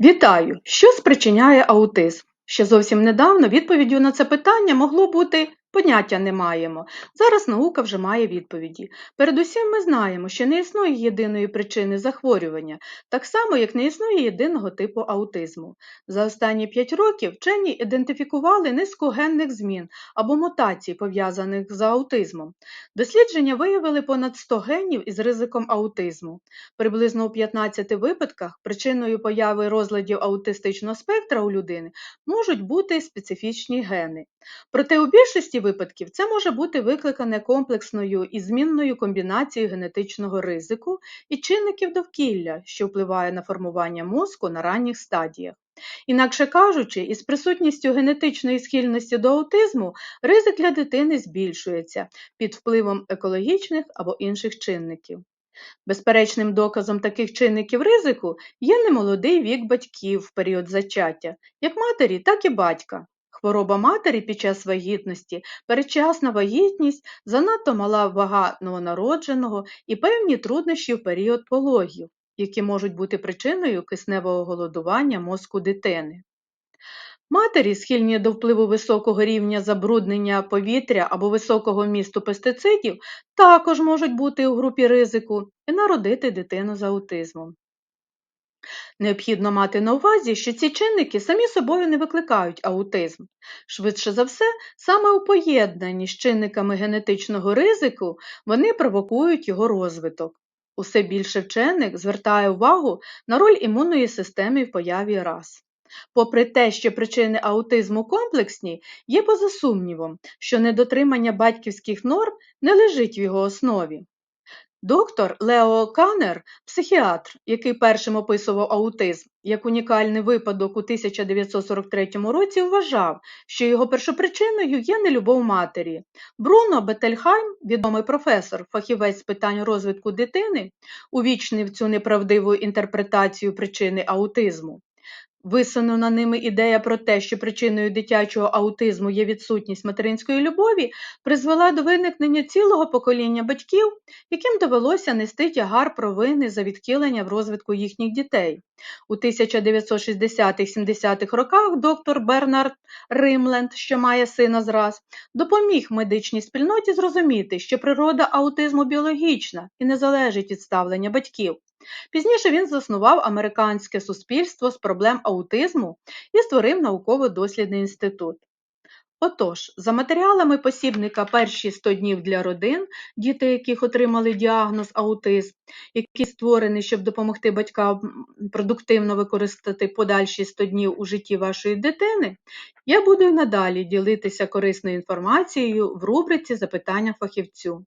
Вітаю! Що спричиняє аутизм? Ще зовсім недавно відповіддю на це питання могло бути поняття не маємо. Зараз наука вже має відповіді. Передусім ми знаємо, що не існує єдиної причини захворювання, так само, як не існує єдиного типу аутизму. За останні 5 років вчені ідентифікували низку генних змін або мутацій, пов'язаних з аутизмом. Дослідження виявили понад 100 генів із ризиком аутизму. Приблизно у 15 випадках причиною появи розладів аутистичного спектра у людини можуть бути специфічні гени. Проте у більшості випадків це може бути викликане комплексною і змінною комбінацією генетичного ризику і чинників довкілля, що впливає на формування мозку на ранніх стадіях. Інакше кажучи, із присутністю генетичної схильності до аутизму ризик для дитини збільшується під впливом екологічних або інших чинників. Безперечним доказом таких чинників ризику є немолодий вік батьків в період зачаття, як матері, так і батька. Хвороба матері під час вагітності, передчасна вагітність, занадто мала вага новонародженого і певні труднощі в період пологів, які можуть бути причиною кисневого голодування мозку дитини. Матері, схильні до впливу високого рівня забруднення повітря або високого місту пестицидів, також можуть бути у групі ризику і народити дитину з аутизмом. Необхідно мати на увазі, що ці чинники самі собою не викликають аутизм. Швидше за все, саме у поєднанні з чинниками генетичного ризику вони провокують його розвиток. Усе більше вчених звертає увагу на роль імунної системи в появі раз. Попри те, що причини аутизму комплексні, є поза сумнівом, що недотримання батьківських норм не лежить в його основі. Доктор Лео Канер, психіатр, який першим описував аутизм як унікальний випадок у 1943 році, вважав, що його першопричиною є нелюбов матері. Бруно Бетельхайм, відомий професор, фахівець з питань розвитку дитини, увічнив цю неправдиву інтерпретацію причини аутизму. Висунена ними ідея про те, що причиною дитячого аутизму є відсутність материнської любові, призвела до виникнення цілого покоління батьків, яким довелося нести тягар провини за відхилення в розвитку їхніх дітей. У 1960-70-х роках доктор Бернард Римленд, що має сина зраз, допоміг медичній спільноті зрозуміти, що природа аутизму біологічна і не залежить від ставлення батьків. Пізніше він заснував Американське суспільство з проблем аутизму і створив науково-дослідний інститут. Отож, за матеріалами посібника перші 100 днів для родин, діти, яких отримали діагноз аутизм, який створений, щоб допомогти батькам продуктивно використати подальші 100 днів у житті вашої дитини, я буду надалі ділитися корисною інформацією в рубриці Запитання фахівцю.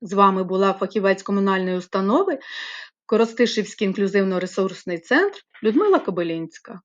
З вами була фахівець комунальної установи Коростишівський інклюзивно-ресурсний центр Людмила Кобилінська.